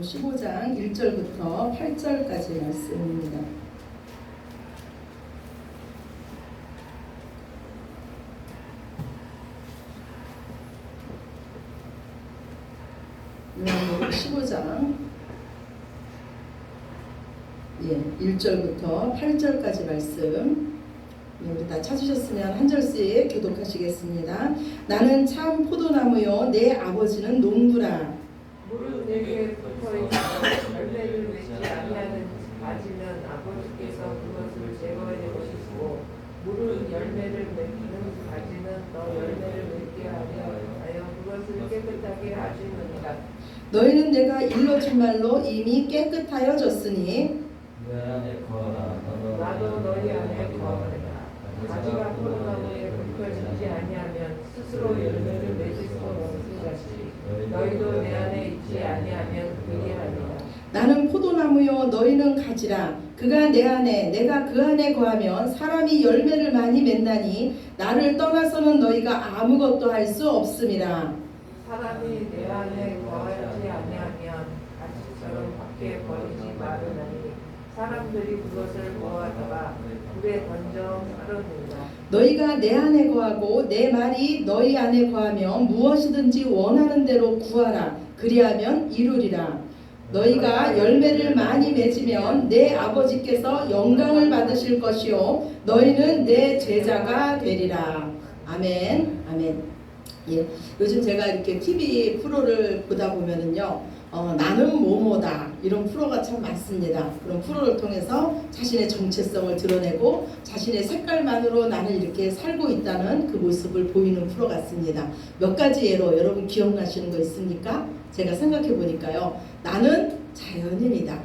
15장 1절부터 8절까지 말씀입니다. 요한복음 15장 예, 1절부터 8절까지 말씀 예, 우리 다 찾으셨으면 한 절씩 교독하시겠습니다. 나는 참 포도나무요 내 아버지는 농부라 물은 내게 붙어 있어 열매를 맺지 아니하는 가지는 아버지께서 그것을 제거해 보시고 물은 열매를 맺는 가지는 더 열매를 맺게 하여 그것을 깨끗하게 하시느니라. 너희는 내가 일러 준 말로 이미 깨끗하여졌으니 내 안에 거하라. 나도 너희 안에 거하리라 가지가 포도나무에 붙어 있지 아니하면 스스로 열매를 맺을 수 없을 것이 너희도 내 안에 있지 아니하면 그리하리라. 나는 포도나무요 너희는 가지라. 그가 내 안에 내가 그 안에 거하면 사람이 열매를 많이 맺나니 나를 떠나서는 너희가 아무것도 할 수 없음이라 사람이 내 안에 거하지 아니하면 가시처럼 밖에 버리지 말으나니 사람들이 그것을 모아다가 너희가 내 안에 거하고 내 말이 너희 안에 거하면 무엇이든지 원하는 대로 구하라. 그리하면 이루리라. 너희가 열매를 많이 맺으면 내 아버지께서 영광을 받으실 것이요. 너희는 내 제자가 되리라. 아멘. 아멘. 예. 요즘 제가 이렇게 TV 프로를 보다 보면은요 어, 나는 뭐뭐다 이런 프로가 참 많습니다. 그런 프로를 통해서 자신의 정체성을 드러내고 자신의 색깔만으로 나는 이렇게 살고 있다는 그 모습을 보이는 프로 같습니다. 몇 가지 예로 여러분 기억나시는 거 있습니까? 제가 생각해 보니까요. 나는 자연인이다.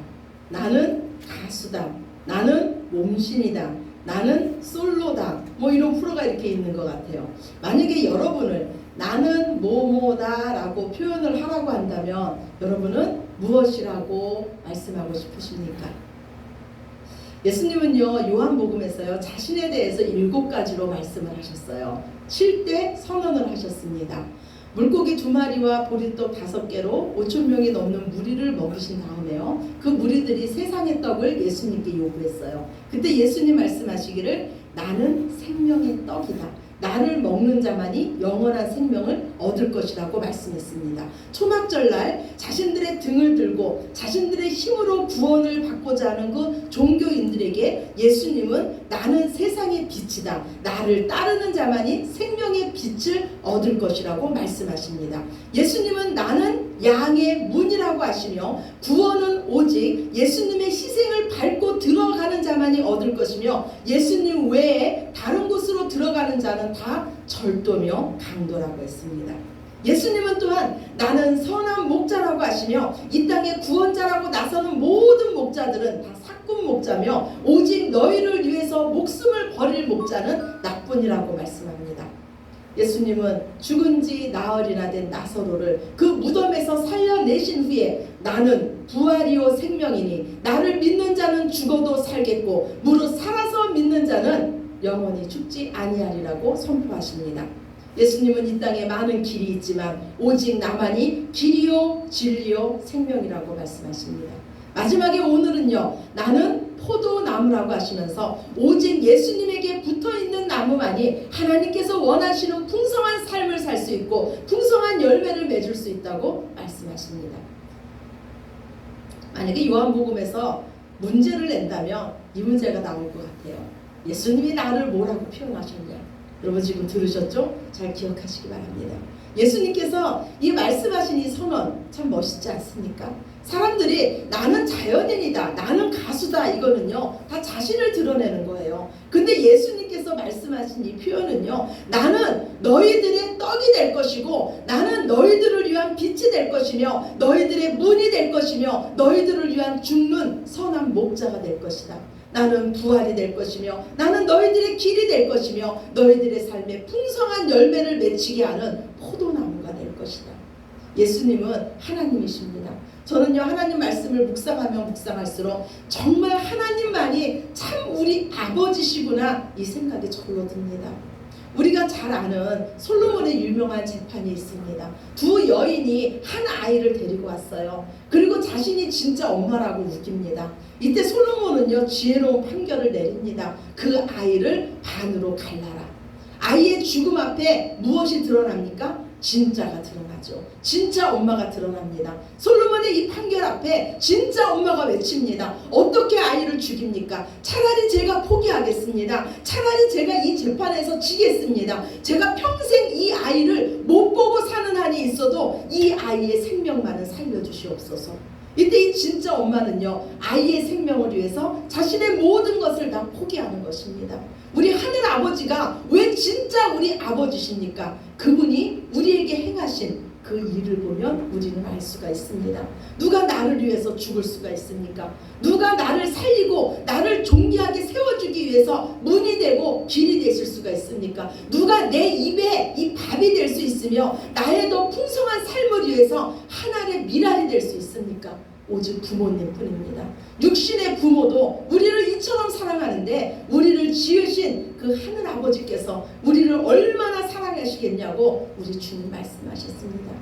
나는 가수다. 나는 몸신이다. 나는 솔로다. 뭐 이런 프로가 이렇게 있는 것 같아요. 만약에 여러분을 나는 뭐뭐다라고 표현을 하라고 한다면 여러분은 무엇이라고 말씀하고 싶으십니까? 예수님은요 요한복음에서요 자신에 대해서 일곱 가지로 말씀을 하셨어요. 7대 선언을 하셨습니다. 물고기 두 마리와 보리떡 다섯 개로 5천 명이 넘는 무리를 먹이신 다음에요. 그 무리들이 세상의 떡을 예수님께 요구했어요. 그때 예수님 말씀하시기를 나는 생명의 떡이다. 나를 먹는 자만이 영원한 생명을 얻을 것이라고 말씀했습니다. 초막절날 등을 들고 자신들의 힘으로 구원을 받고자 하는 그 종교인들에게 예수님은 나는 세상의 빛이다. 나를 따르는 자만이 생명의 빛을 얻을 것이라고 말씀하십니다. 예수님은 나는 양의 문이라고 하시며 구원은 오직 예수님의 희생을 밟고 들어가는 자만이 얻을 것이며 예수님 외에 다른 곳으로 들어가는 자는 다 절도며 강도라고 했습니다. 예수님은 또한 나는 선한 목자라고 하시며 이 땅의 구원자라고 나서는 모든 목자들은 다 사꾼 목자며 오직 너희를 위해서 목숨을 버릴 목자는 나뿐이라고 말씀합니다. 예수님은 죽은 지 나흘이나 된 나사로를 그 무덤에서 살려내신 후에 나는 부활이요 생명이니 나를 믿는 자는 죽어도 살겠고 무릇 살아서 믿는 자는 영원히 죽지 아니하리라고 선포하십니다. 예수님은 이 땅에 많은 길이 있지만 오직 나만이 길이요 진리요 생명이라고 말씀하십니다. 마지막에 오늘은요. 나는 포도나무라고 하시면서 오직 예수님에게 붙어 있는 나무만이 하나님께서 원하시는 풍성한 삶을 살 수 있고 풍성한 열매를 맺을 수 있다고 말씀하십니다. 만약에 요한복음에서 문제를 낸다면 이 문제가 나올 것 같아요. 예수님이 나를 뭐라고 표현하셨냐? 여러분 지금 들으셨죠? 잘 기억하시기 바랍니다. 예수님께서 이 말씀하신 이 선언 참 멋있지 않습니까? 사람들이 나는 자연인이다, 나는 가수다 이거는요 다 자신을 드러내는 거예요. 근데 예수님께서 말씀하신 이 표현은요 나는 너희들의 떡이 될 것이고 나는 너희들을 위한 빛이 될 것이며 너희들의 문이 될 것이며 너희들을 위한 죽는 선한 목자가 될 것이다. 나는 부활이 될 것이며 나는 너희들의 길이 될 것이며 너희들의 삶에 풍성한 열매를 맺히게 하는 포도나무가 될 것이다. 예수님은 하나님이십니다. 저는요 하나님 말씀을 묵상하면 묵상할수록 정말 하나님만이 참 우리 아버지시구나 이 생각이 절로 듭니다. 우리가 잘 아는 솔로몬의 유명한 재판이 있습니다. 두 여인이 한 아이를 데리고 왔어요. 그리고 자신이 진짜 엄마라고 우깁니다. 이때 솔로몬은요 지혜로운 판결을 내립니다. 그 아이를 반으로 갈라라. 아이의 죽음 앞에 무엇이 드러납니까? 진짜가 드러나죠. 진짜 엄마가 드러납니다. 솔로몬의 이 판결 앞에 진짜 엄마가 외칩니다. 어떻게 아이를 죽입니까? 차라리 제가 포기하겠습니다. 차라리 제가 이 재판에서 지겠습니다. 제가 평생 이 아이를 못 보고 사는 한이 있어도 이 아이의 생명만은 살려주시옵소서. 이때 이 진짜 엄마는요 아이의 생명을 위해서 자신의 모든 것을 다 포기하는 것입니다. 우리 하늘 아버지가 왜 진짜 우리 아버지십니까? 그분이 우리에게 행하신 그 일을 보면 우리는 알 수가 있습니다. 누가 나를 위해서 죽을 수가 있습니까? 누가 나를 살리고 나를 존귀하게 세워주기 위해서 문이 되고 길이 되실 수가 있습니까? 누가 내 입에 이 밥이 될 수 있으며 나의 더 풍성한 삶을 위해서 하나의 미랄이 될 수 있습니까? 오직 부모님 뿐입니다. 육신의 부모도 우리를 이처럼 사랑하는데 우리를 지으신 그 하늘 아버지께서 우리를 얼마나 사랑하시겠냐고 우리 주님 말씀하셨습니다.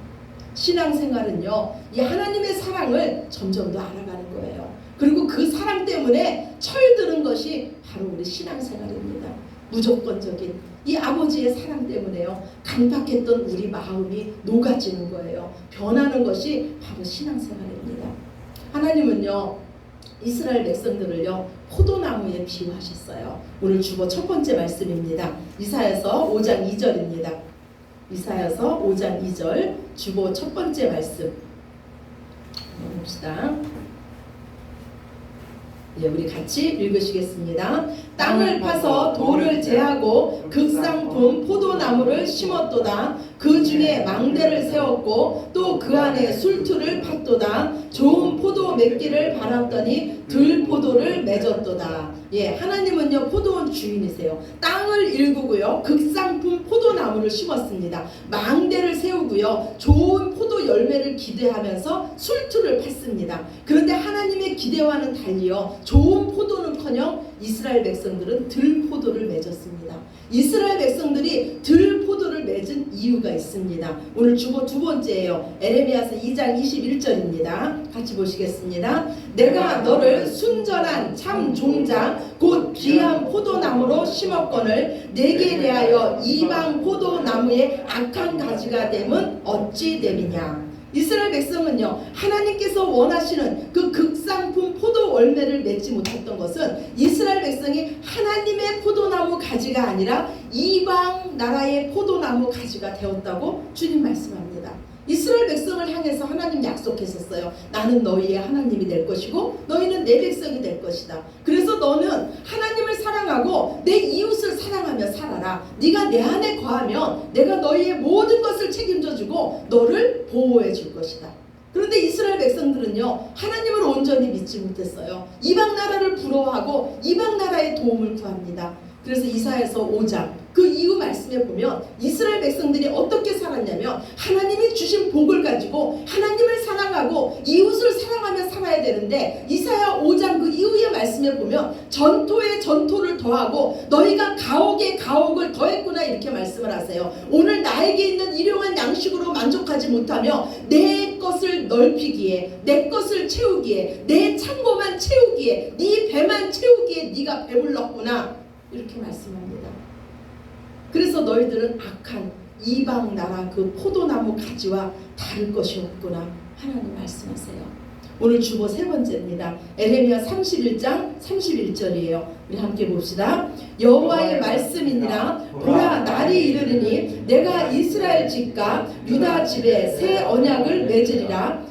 신앙생활은요, 이 하나님의 사랑을 점점 더 알아가는 거예요. 그리고 그 사랑 때문에 철드는 것이 바로 우리 신앙생활입니다. 무조건적인 이 아버지의 사랑 때문에요. 강박했던 우리 마음이 녹아지는 거예요. 변하는 것이 바로 신앙생활입니다. 하나님은요, 이스라엘 백성들을요, 포도나무에 비유하셨어요. 오늘 주보 첫 번째 말씀입니다. 이사야서 5장 2절입니다. 이사야서 5장 2절 주보 첫 번째 말씀 봅시다. 예, 우리 같이 읽으시겠습니다. 땅을 파서 돌을 제하고 극상품 포도나무를 심었도다. 그 중에 망대를 세웠고 또 그 안에 술투를 팠도다. 좋은 포도 맺기를 바랐더니 들 포도를 맺었도다. 예, 하나님은요 포도원 주인이세요. 땅을 일구고요 극상품 포도나무를 심었습니다. 망대를 세우고요 좋은 포도 열매를 기대하면서 술투를 팠습니다. 그런데 하나님의 기대와는 달리요 좋은 포도는커녕 이스라엘 백성들은 들 포도를 맺었습니다. 이스라엘 백성들이 들포도를 맺은 이유가 있습니다. 오늘 주보 두 번째예요. 에레미야서 2장 21절입니다. 같이 보시겠습니다. 내가 너를 순전한 참 종장 곧 귀한 포도나무로 심었거늘 내게 대하여 이방 포도나무의 악한 가지가 됨은 어찌 됨이냐. 이스라엘 백성은요 하나님께서 원하시는 그 극상품 포도 열매를 맺지 못했던 것은 이스라엘 백성이 하나님의 포도나무 가지가 아니라 이방 나라의 포도나무 가지가 되었다고 주님 말씀합니다. 이스라엘 백성을 향해서 하나님 약속했었어요. 나는 너희의 하나님이 될 것이고 너희는 내 백성이 될 것이다. 그래서 너는 하나님을 사랑하고 내 이웃을 사랑하며 살아라. 네가 내 안에 거하면 내가 너희의 모든 것을 책임져 주고 너를 보호해 줄 것이다. 그런데 이스라엘 백성들은요 하나님을 온전히 믿지 못했어요. 이방 나라를 부러워하고 이방 나라의 도움을 구합니다. 그래서 이사에서 5장 그 이후 말씀에 보면 이스라엘 백성들이 어떻게 살았냐면 하나님이 주신 복을 가지고 하나님을 사랑하고 이웃을 사랑하며 살아야 되는데 이사야 5장 그 이후의 말씀에 보면 전토에 전토를 더하고 너희가 가옥에 가옥을 더했구나 이렇게 말씀을 하세요. 오늘 나에게 있는 일용한 양식으로 만족하지 못하며 내 것을 넓히기에 내 것을 채우기에 내 창고만 채우기에 네 배만 채우기에 네가 배불렀구나 이렇게 말씀합니다. 그래서 너희들은 악한 이방 나라 그 포도나무 가지와 다를 것이 없구나 하나님 말씀하세요. 오늘 주보 세 번째입니다. 에레미야 31장 31절이에요. 우리 함께 봅시다. 여호와의 말씀이니라 보라 날이 이르리니 내가 이스라엘 집과 유다 집에 새 언약을 맺으리라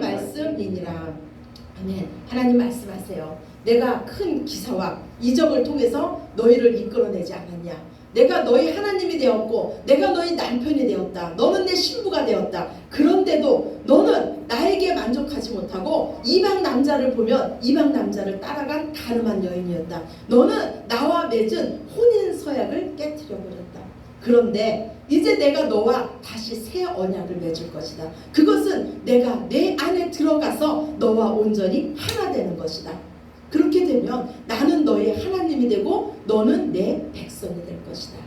말씀이니라 아멘 하나님 말씀하세요 내가 큰 기사와 이적을 통해서 너희를 이끌어내지 않았냐 내가 너희 하나님이 되었고 내가 너희 남편이 되었다. 너는 내 신부가 되었다. 그런데도 너는 나에게 만족하지 못하고 이방 남자를 보면 이방 남자를 따라간 가늠한 여인이었다. 너는 나와 맺은 혼인 서약을 깨뜨려 버렸다. 그런데 이제 내가 너와 다시 새 언약을 맺을 것이다. 그것은 내가 내 안에 들어가서 너와 온전히 하나 되는 것이다. 그렇게 되면 나는 너의 하나님이 되고 너는 내 백성이 될 것이다.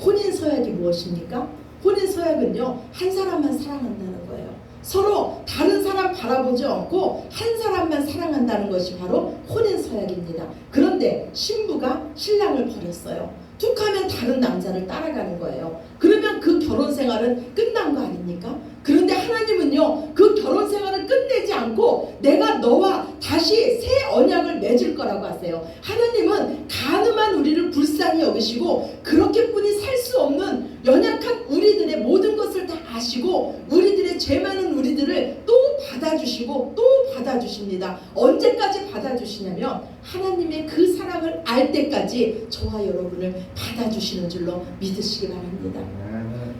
혼인 서약이 무엇입니까? 혼인 서약은요 한 사람만 사랑한다는 거예요. 서로 다른 사람 바라보지 않고 한 사람만 사랑한다는 것이 바로 혼인 서약입니다. 그런데 신부가 신랑을 버렸어요. 툭 하면 다른 남자를 따라가는 거예요. 그러면 그 결혼 생활은 끝난 거 아닙니까? 그런데 하나님은요 그 결혼 생활을 끝내지 않고 내가 너와 다시 새 언약을 맺을 거라고 하세요. 하나님은 가늠한 우리를 불쌍히 여기시고 그렇게뿐이 살 수 없는 연약한 우리들의 모든 것을 다 아시고 우리들의 죄 많은 우리들을 또 받아주시고 또 받아주십니다. 언제까지 받아주시냐면 하나님의 그 사랑을 알 때까지 저와 여러분을 받아주시는 줄로 믿으시기 바랍니다.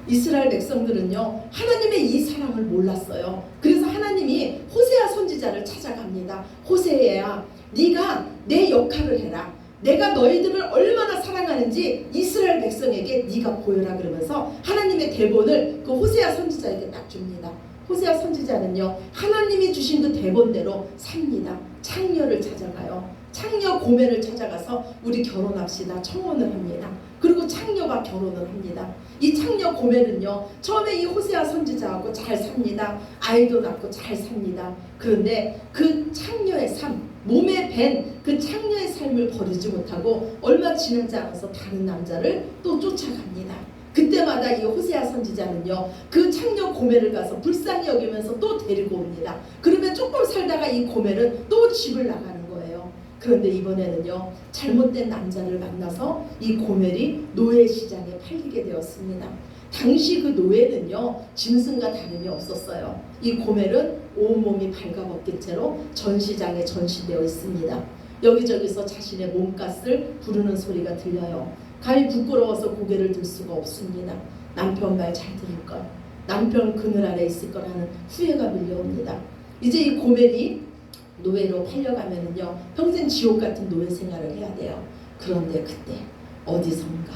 이스라엘 백성들은요 하나님의 이 사랑을 몰랐어요. 그래서 하나님이 호세아 선지자를 찾아갑니다. 호세야, 네가 내 역할을 해라. 내가 너희들을 얼마나 사랑하는지 이스라엘 백성에게 네가 보여라 그러면서 하나님의 대본을 그 호세아 선지자에게 딱 줍니다. 호세아 선지자는요 하나님이 주신 그 대본대로 삽니다. 창녀를 찾아가요. 창녀 고매를 찾아가서 우리 결혼합시다 청혼을 합니다. 그리고 창녀가 결혼을 합니다. 이 창녀 고매는요 처음에 이 호세아 선지자하고 잘 삽니다. 아이도 낳고 잘 삽니다. 그런데 그 창녀의 삶 몸에 밴 그 창녀의 삶을 버리지 못하고 얼마 지나지 않아서 다른 남자를 또 쫓아갑니다. 그때마다 이 호세아 선지자는요 그 창녀 고매를 가서 불쌍히 여기면서 또 데리고 옵니다. 그러면 조금 살다가 이 고매는 또 집을 나가는 거예요. 그런데 이번에는요 잘못된 남자를 만나서 이 고멜이 노예 시장에 팔리게 되었습니다. 당시 그 노예는요 짐승과 다름이 없었어요. 이 고멜은 온몸이 발가벗긴 채로 전시장에 전시되어 있습니다. 여기저기서 자신의 몸값을 부르는 소리가 들려요. 감히 부끄러워서 고개를 들 수가 없습니다. 남편 말 잘 들을 걸. 남편 그늘 아래 있을 거라는 후회가 밀려옵니다. 이제 이 고멜이 노예로 팔려가면은요 평생 지옥 같은 노예 생활을 해야 돼요. 그런데 그때 어디선가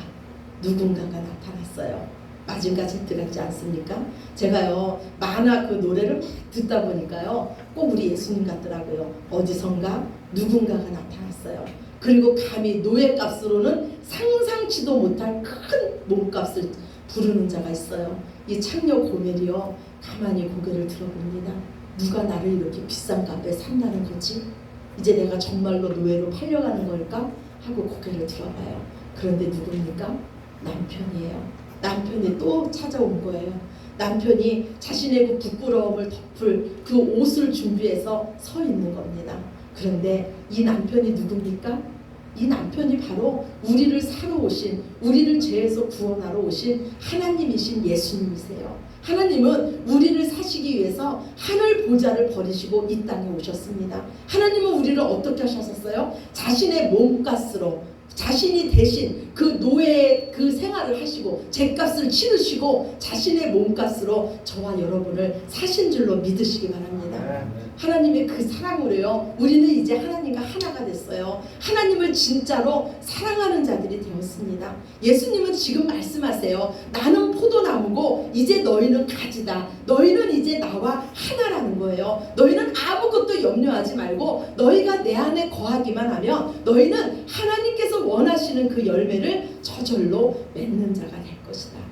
누군가가 나타났어요. 마징가지 들었지 않습니까? 제가요 만화 그 노래를 막 듣다 보니까요 꼭 우리 예수님 같더라고요. 어디선가 누군가가 나타났어요. 그리고 감히 노예 값으로는 상상치도 못할 큰 몸값을 부르는 자가 있어요. 이 창녀 고멜이요 가만히 고개를 들어봅니다. 누가 나를 이렇게 비싼 값에 산다는 거지? 이제 내가 정말로 노예로 팔려가는 걸까? 하고 고개를 들어봐요. 그런데 누굽니까? 남편이에요. 남편이 또 찾아온 거예요. 남편이 자신의 그 부끄러움을 덮을 그 옷을 준비해서 서 있는 겁니다. 그런데 이 남편이 누굽니까? 이 남편이 바로 우리를 사러 오신, 우리를 죄에서 구원하러 오신 하나님이신 예수님이세요. 하나님은 우리를 사시기 위해서 하늘 보좌를 버리시고 이 땅에 오셨습니다. 하나님은 우리를 어떻게 하셨어요? 자신의 몸값으로 자신이 대신 그 노예의 그 생활을 하시고 죄값을 치르시고 자신의 몸값으로 저와 여러분을 사신 줄로 믿으시기 바랍니다. 하나님의 그 사랑으로요. 우리는 이제 하나님과 하나가 됐어요. 하나님을 진짜로 사랑하는 자들이 되었습니다. 예수님은 지금 말씀하세요. 나는 포도나무고 이제 너희는 가지다. 너희는 이제 나와 하나라는 거예요. 너희는 아무것도 염려하지 말고 너희가 내 안에 거하기만 하면 너희는 하나님께서 원하시는 그 열매를 저절로 맺는 자가 될 것이다.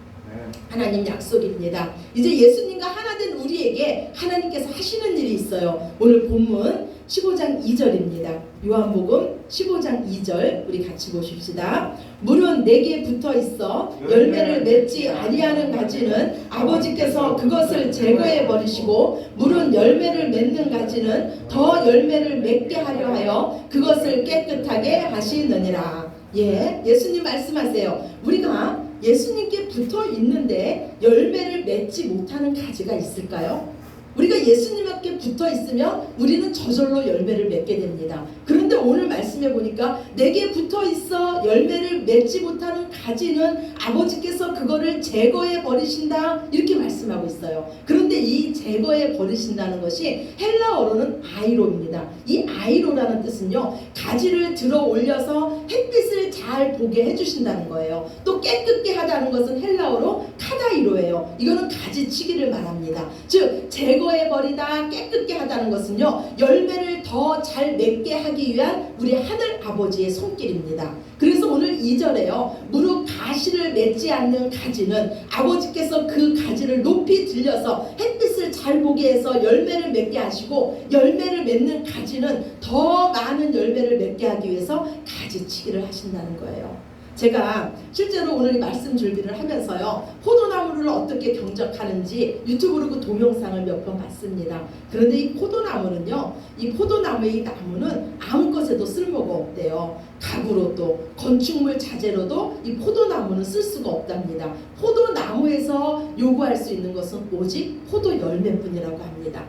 하나님 약속입니다. 이제 예수님과 하나 된 우리에게 하나님께서 하시는 일이 있어요. 오늘 본문 15장 2절입니다. 요한복음 15장 2절 우리 같이 보십시다. 물은 내게 붙어 있어 열매를 맺지 아니하는 가지는 아버지께서 그것을 제거해 버리시고 물은 열매를 맺는 가지는 더 열매를 맺게 하려 하여 그것을 깨끗하게 하시느니라. 예, 예수님 말씀하세요. 우리가 예수님께 붙어 있는데 열매를 맺지 못하는 가지가 있을까요? 우리가 예수님께 붙어 있으면 우리는 저절로 열매를 맺게 됩니다. 그런데 오늘 말씀해 보니까 내게 붙어 있어 열매를 맺지 못하는 가지는 아버지께서 그거를 제거해 버리신다 이렇게 말씀하고 있어요. 그런데 이 제거해 버리신다는 것이 헬라어로는 아이로입니다. 이 아이로라는 뜻은요 가지를 들어 올려서 햇빛을 잘 보게 해주신다는 거예요. 또 깨끗게 하다는 것은 헬라어로 카다이로예요. 이거는 가지치기를 말합니다. 즉 제거 해 버리다 깨끗게 하다는 것은요 열매를 더 잘 맺게 하기 위한 우리 하늘 아버지의 손길입니다. 그래서 오늘 2절에요 무릇 가시를 맺지 않는 가지는 아버지께서 그 가지를 높이 들려서 햇빛을 잘 보게 해서 열매를 맺게 하시고 열매를 맺는 가지는 더 많은 열매를 맺게 하기 위해서 가지치기를 하신다는 거예요. 제가 실제로 오늘 이 말씀 준비를 하면서요 포도나무를 어떻게 경작하는지 유튜브로 그 동영상을 몇 번 봤습니다. 그런데 이 포도나무는요 이 포도나무의 이 나무는 아무 것에도 쓸모가 없대요. 가구로도 건축물 자재로도 이 포도나무는 쓸 수가 없답니다. 포도나무에서 요구할 수 있는 것은 오직 포도 열매뿐이라고 합니다.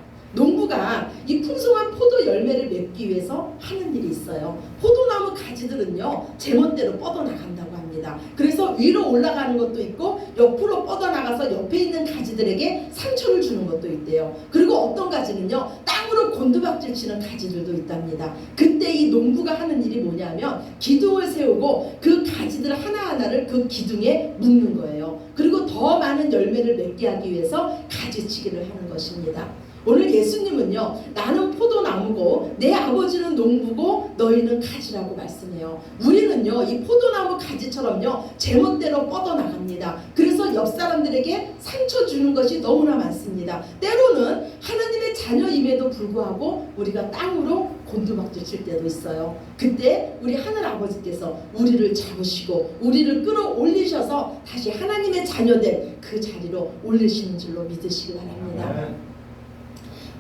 농부가 이 풍성한 포도 열매를 맺기 위해서 하는 일이 있어요. 포도나무 가지들은요, 제멋대로 뻗어나간다고 합니다. 그래서 위로 올라가는 것도 있고, 옆으로 뻗어나가서 옆에 있는 가지들에게 상처를 주는 것도 있대요. 그리고 어떤 가지는요, 땅으로 곤두박질 치는 가지들도 있답니다. 그때 이 농부가 하는 일이 뭐냐면, 기둥을 세우고 그 가지들 하나하나를 그 기둥에 묶는 거예요. 그리고 더 많은 열매를 맺게 하기 위해서 가지치기를 하는 것입니다. 오늘 예수님은요, 나는 포도나무고 내 아버지는 농부고 너희는 가지라고 말씀해요. 우리는요, 이 포도나무 가지처럼요, 제멋대로 뻗어나갑니다. 그래서 옆 사람들에게 상처 주는 것이 너무나 많습니다. 때로는 하나님의 자녀임에도 불구하고 우리가 땅으로 곤두박질 칠 때도 있어요. 그때 우리 하늘 아버지께서 우리를 잡으시고 우리를 끌어올리셔서 다시 하나님의 자녀된 그 자리로 올리시는 줄로 믿으시기 바랍니다.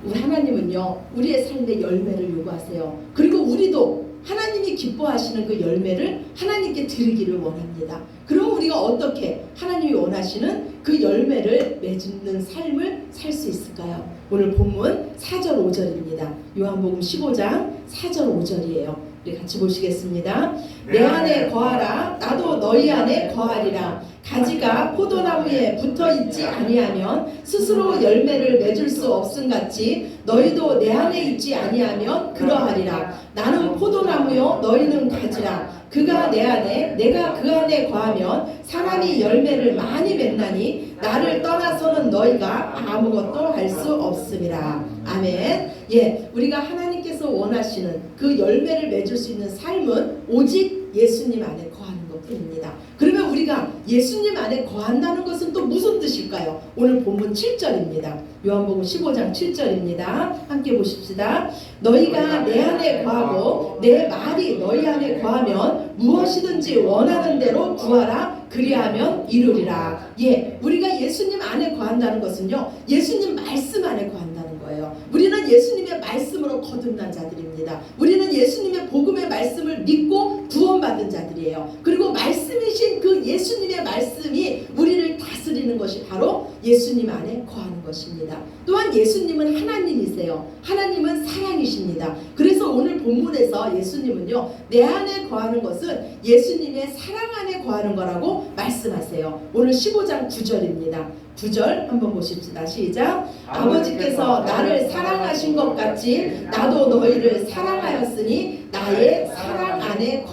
우리 하나님은요 우리의 삶의 열매를 요구하세요. 그리고 우리도 하나님이 기뻐하시는 그 열매를 하나님께 드리기를 원합니다. 그럼 우리가 어떻게 하나님이 원하시는 그 열매를 맺는 삶을 살 수 있을까요? 오늘 본문 4절 5절입니다. 요한복음 15장 4절 5절이에요. 우리 같이 보시겠습니다. 내 안에 거하라 나도 너희 안에 거하리라 가지가 포도나무에 붙어 있지 아니하면 스스로 열매를 맺을 수 없음 같이 너희도 내 안에 있지 아니하면 그러하리라. 나는 포도나무요 너희는 가지라. 그가 내 안에 내가 그 안에 거하면 사람이 열매를 많이 맺나니 나를 떠나서는 너희가 아무것도 할 수 없음이라. 아멘. 예 우리가 하나님께서 원하시는 그 열매를 맺을 수 있는 삶은 오직 예수님 안에 거하는 것 뿐입니다. 그러면 우리가 예수님 안에 거한다는 것은 또 무슨 뜻일까요? 오늘 본문 7절입니다. 요한복음 15장 7절입니다. 함께 보십시다. 너희가 내 안에 거하고 내 말이 너희 안에 거하면 무엇이든지 원하는 대로 구하라 그리하면 이루리라. 예, 우리가 예수님 안에 거한다는 것은요. 예수님 말씀 안에 거한다는 거예요. 우리는 예수님의 말씀으로 거듭난 자들입니다. 우리는 예수님의 복음의 말씀을 믿고 구원받은 자들이에요. 그리고 말씀이신 그 예수님의 말씀이 우리를 다스리는 것이 바로 예수님 안에 거하는 것입니다. 또한 예수님은 하나님이세요. 하나님은 사랑이십니다. 그래서 오늘 본문에서 예수님은요, 내 안에 거하는 것은 예수님의 사랑 안에 거하는 거라고 말씀하세요. 오늘 15장 9절입니다. 9절 한번 보십시다. 시작. 아버지께서 나를 사랑하신 것 같이 나도 너희를 사랑하였으니 나의 사랑 안에.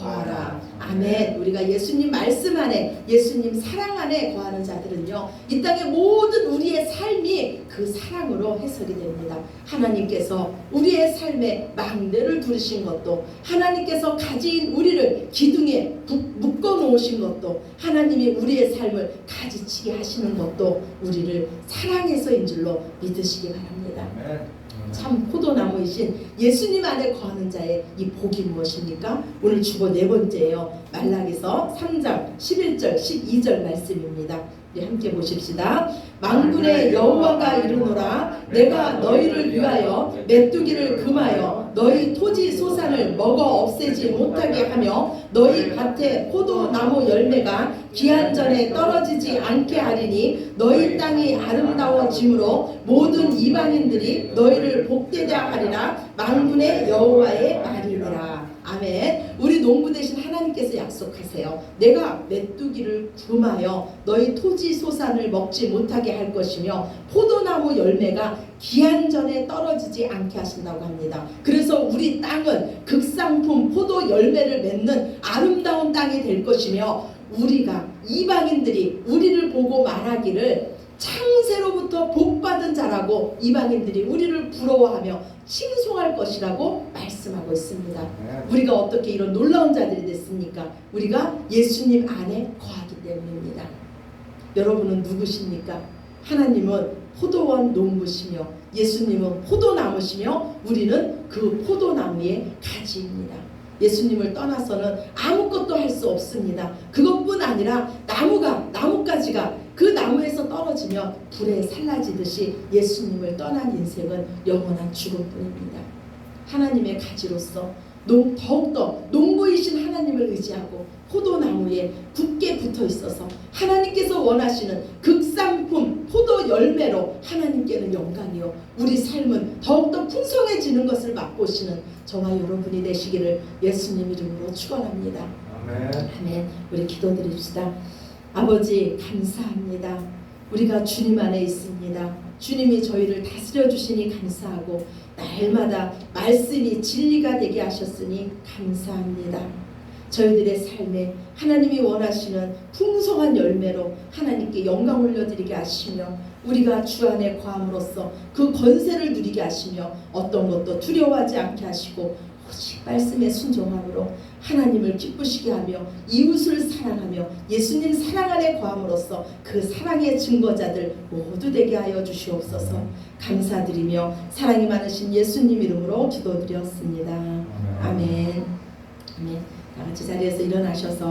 아멘. 우리가 예수님 말씀 안에 예수님 사랑 안에 거하는 자들은요. 이 땅의 모든 우리의 삶이 그 사랑으로 해석이 됩니다. 하나님께서 우리의 삶에 망대를 두르신 것도 하나님께서 가진 우리를 기둥에 묶어 놓으신 것도 하나님이 우리의 삶을 가지치게 하시는 것도 우리를 사랑해서인 줄로 믿으시기 바랍니다. 참 포도나무이신 예수님 안에 거하는 자의 이 복이 무엇입니까? 오늘 주보 네 번째예요. 말라기서 3장 11절 12절 말씀입니다. 함께 보십시다. 망군의 여호와가 이르노라 내가 너희를 위하여 메뚜기를 금하여 너희 토지 소산을 먹어 없애지 못하게 하며 너희 밭에 포도나무 열매가 기한 전에 떨어지지 않게 하리니 너희 땅이 아름다워짐으로 모든 이방인들이 너희를 복되다 하리라. 만군의 여호와의 말이니라. 아멘. 우리 농부 대신 하나님께서 약속하세요 내가 메뚜기를 구름하여 너희 토지 소산을 먹지 못하게 할 것이며 포도나무 열매가 기한 전에 떨어지지 않게 하신다고 합니다. 그래서 우리 땅은 극상품 포도 열매를 맺는 아름다운 땅이 될 것이며 우리가 이방인들이 우리를 보고 말하기를 창세로부터 복받은 자라고 이방인들이 우리를 부러워하며 칭송할 것이라고 말씀하고 있습니다. 우리가 어떻게 이런 놀라운 자들이 됐습니까? 우리가 예수님 안에 거하기 때문입니다. 여러분은 누구십니까? 하나님은 포도원 농부시며 예수님은 포도나무시며 우리는 그 포도나무의 가지입니다. 예수님을 떠나서는 아무것도 할 수 없습니다. 그것뿐 아니라 나무가 나뭇가지가 떨어지며 불에 살라지듯이 예수님을 떠난 인생은 영원한 죽음뿐입니다. 하나님의 가지로서 농, 더욱더 농부이신 하나님을 의지하고 포도나무에 굳게 붙어 있어서 하나님께서 원하시는 극상품 포도 열매로 하나님께는 영광이요 우리 삶은 더욱더 풍성해지는 것을 맛보시는 저와 여러분이 되시기를 예수님 이름으로 축원합니다. 아멘. 아멘. 우리 기도드립시다. 아버지 감사합니다. 우리가 주님 안에 있습니다. 주님이 저희를 다스려 주시니 감사하고 날마다 말씀이 진리가 되게 하셨으니 감사합니다. 저희들의 삶에 하나님이 원하시는 풍성한 열매로 하나님께 영광 올려드리게 하시며 우리가 주 안에 거함으로써 그 권세를 누리게 하시며 어떤 것도 두려워하지 않게 하시고 오직 말씀에 순종함으로 하나님을 기쁘시게 하며 이웃을 사랑하며 예수님 사랑 안에 거함으로써 그 사랑의 증거자들 모두 되게 하여 주시옵소서 감사드리며 사랑이 많으신 예수님 이름으로 기도드렸습니다. 아멘. 아멘. 다 같이 자리에서 일어나셔서